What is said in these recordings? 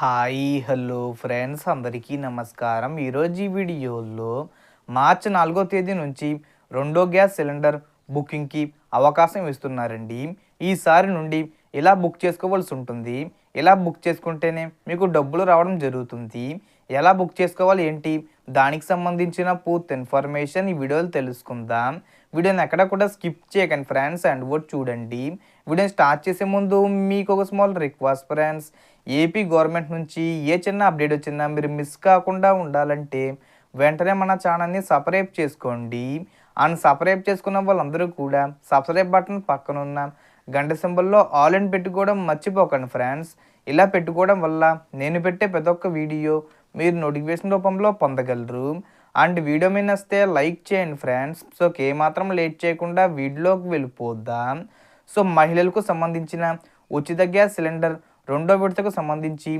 Hi hello friends అందరికీ నమస్కారం. ఈరోజు ఈ వీడియోలో మార్చి నాలుగో తేదీ నుంచి రెండో గ్యాస్ సిలిండర్ బుకింగ్కి అవకాశం ఇస్తున్నారండి. ఈసారి నుండి ఇలా బుక్ చేసుకోవాల్సి ఉంటుంది. ఇలా బుక్ చేసుకుంటేనే మీకు డబ్బులు రావడం జరుగుతుంది. ఎలా బుక్ చేసుకోవాలి ఏంటి దానికి సంబంధించిన పూర్తి ఇన్ఫర్మేషన్ ఈ వీడియోలో తెలుసుకుందాం. వీడియోని ఎక్కడ కూడా స్కిప్ చేయకండి ఫ్రెండ్స్ అండ్ కూడా చూడండి. వీడియోని స్టార్ట్ చేసే ముందు మీకు ఒక small request friends AP government నుంచి ఏ చిన్న అప్డేట్ వచ్చిందా మీరు మిస్ కాకుండా ఉండాలంటే వెంటనే మన ఛానల్ని సబ్స్క్రైబ్ చేసుకోండి. అండ్ సబ్స్క్రైబ్ చేసుకున్న వాళ్ళందరూ కూడా సబ్స్క్రైబ్ బటన్ పక్కన ఉన్న గంట సింబల్లో ఆల్ అని పెట్టుకోవడం మర్చిపోకండి ఫ్రెండ్స్ ఇలా పెట్టుకోవడం వల్ల నేను పెట్టే ప్రతి ఒక్క వీడియో మీరు నోటిఫికేషన్ రూపంలో పొందగలరు. అండ్ వీడియో మీద వస్తే లైక్ చేయండి ఫ్రెండ్స్. సో ఏమాత్రం లేట్ చేయకుండా వీడియోలోకి వెళ్ళిపోద్దాం సో మహిళలకు సంబంధించిన ఉచిత గ్యాస్ సిలిండర్ రెండో విడతకు సంబంధించి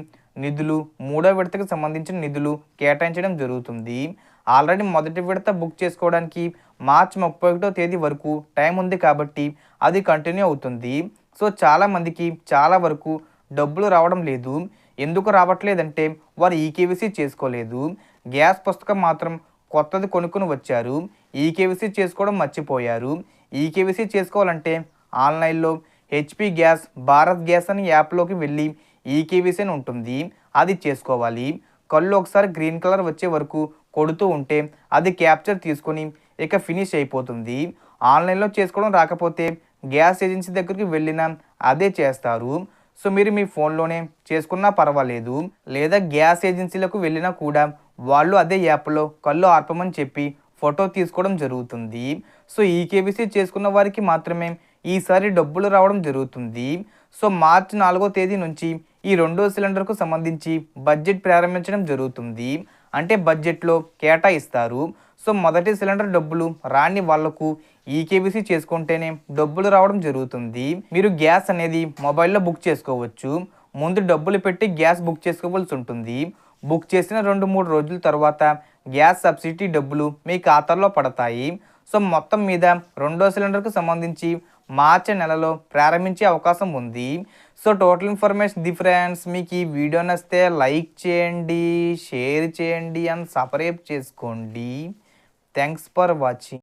నిధులు మూడో విడతకు సంబంధించిన నిధులు కేటాయించడం జరుగుతుంది. ఆల్రెడీ మొదటి విడత బుక్ చేసుకోవడానికి మార్చి ముప్పై ఒకటో తేదీ వరకు టైం ఉంది కాబట్టి అది కంటిన్యూ అవుతుంది. సో చాలామందికి చాలా వరకు డబ్బులు రావడం లేదు. ఎందుకు రావట్లేదంటే వారు ఈకేవీసీ చేసుకోలేదు. గ్యాస్ పుస్తకం మాత్రం కొత్తది కొనుక్కుని వచ్చారు. ఈకేవీసీ చేసుకోవడం మర్చిపోయారు. ఈకేవీసీ చేసుకోవాలంటే ఆన్లైన్లో హెచ్పి గ్యాస్ భారత్ గ్యాస్ అని యాప్లోకి వెళ్ళి ఈకేవీసీ అని ఉంటుంది. అది చేసుకోవాలి. కళ్ళు ఒకసారి గ్రీన్ కలర్ వచ్చే వరకు కొడుతూ ఉంటే అది క్యాప్చర్ తీసుకొని ఇక ఫినిష్ అయిపోతుంది. ఆన్లైన్లో చేసుకోవడం రాకపోతే గ్యాస్ ఏజెన్సీ దగ్గరికి వెళ్ళినా అదే చేస్తారు. సో మీరు మీ ఫోన్లోనే చేసుకున్నా పర్వాలేదు. లేదా గ్యాస్ ఏజెన్సీలకు వెళ్ళినా కూడా వాళ్ళు అదే యాప్లో కళ్ళు ఆర్పమని చెప్పి ఫోటో తీసుకోవడం జరుగుతుంది. సో ఈ కేబీసీ చేసుకున్న వారికి మాత్రమే ఈసారి డబ్బులు రావడం జరుగుతుంది. సో మార్చి నాలుగో తేదీ నుంచి ఈ రెండో సిలిండర్కు సంబంధించి బడ్జెట్ ప్రారంభించడం జరుగుతుంది. అంటే బడ్జెట్లో కేటాయిస్తారు. సో మొదటి సిలిండర్ డబ్బులు రాని వాళ్ళకు ఈకేబీసీ చేసుకుంటేనే డబ్బులు రావడం జరుగుతుంది. మీరు గ్యాస్ అనేది మొబైల్లో బుక్ చేసుకోవచ్చు. ముందు డబ్బులు పెట్టి గ్యాస్ బుక్ చేసుకోవాల్సి ఉంటుంది. బుక్ చేసిన రెండు మూడు రోజుల తర్వాత గ్యాస్ సబ్సిడీ డబ్బులు మీ ఖాతాలో పడతాయి. సో మొత్తం మీద రెండో సిలిండర్కు సంబంధించి మార్చి నెలలో ప్రారంభించే అవకాశం ఉంది. So total information the friends మీకు ఈ వీడియో నచ్చితే లైక్ చేయండి షేర్ చేయండి అండ్ సపరేట్ చేసుకోండి. Thanks for watching.